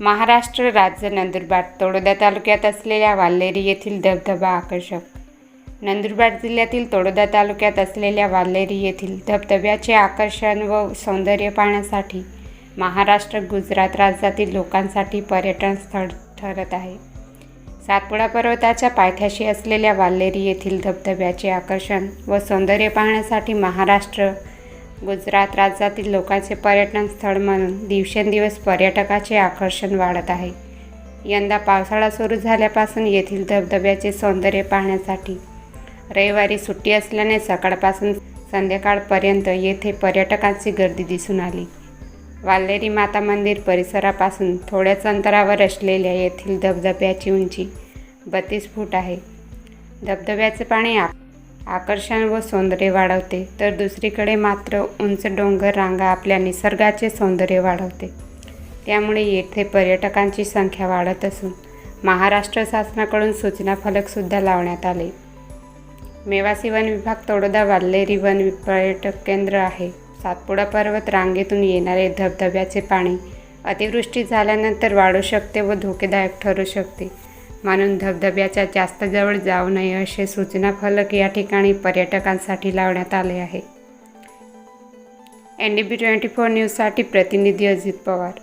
महाराष्ट्र राज्य नंदुरबार तळोदा तालुक्यात असलेल्या वाल्हेरी येथील धबधबा आकर्षक. नंदुरबार जिल्ह्यातील तळोदा तालुक्यात असलेल्या वाल्हेरी येथील धबधब्याचे आकर्षण व सौंदर्य पाहण्यासाठी महाराष्ट्र गुजरात राज्यातील लोकांसाठी पर्यटन स्थळ ठरत आहे. सातपुडा पर्वताच्या पायथ्याशी असलेल्या वाल्हेरी येथील धबधब्याचे आकर्षण व सौंदर्य पाहण्यासाठी महाराष्ट्र गुजरात राज्यातील लोकांचे पर्यटन स्थळ म्हणून दिवसेंदिवस पर्यटकाचे आकर्षण वाढत आहे. यंदा पावसाळा सुरू झाल्यापासून येथील धबधब्याचे सौंदर्य पाहण्यासाठी रविवारी सुट्टी असल्याने सकाळपासून संध्याकाळपर्यंत येथे पर्यटकांची गर्दी दिसून आली. वाल्हेरी माता मंदिर परिसरापासून थोड्याच अंतरावर असलेल्या येथील धबधब्याची उंची बत्तीस फूट आहे. धबधब्याचे पाणी आप आकर्षण व सौंदर्य वाढवते. तर दुसरीकडे मात्र उंच डोंगर रांगा आपल्या निसर्गाचे सौंदर्य वाढवते. त्यामुळे येथे पर्यटकांची संख्या वाढत असून महाराष्ट्र शासनाकडून सूचना फलकसुद्धा लावण्यात आले. मेवासी वन विभाग तोडोदा वाल्हेरी वन पर्यटक केंद्र आहे. सातपुडा पर्वत रांगेतून येणारे धबधब्याचे पाणी अतिवृष्टी झाल्यानंतर वाढू शकते व धोकेदायक ठरू शकते. म्हणून धबधब्याच्या जास्त जवळ जाऊ नये असे सूचना फलक या ठिकाणी पर्यटकांसाठी लावण्यात आले आहे. N D B twenty four न्यूजसाठी प्रतिनिधी अजित पवार.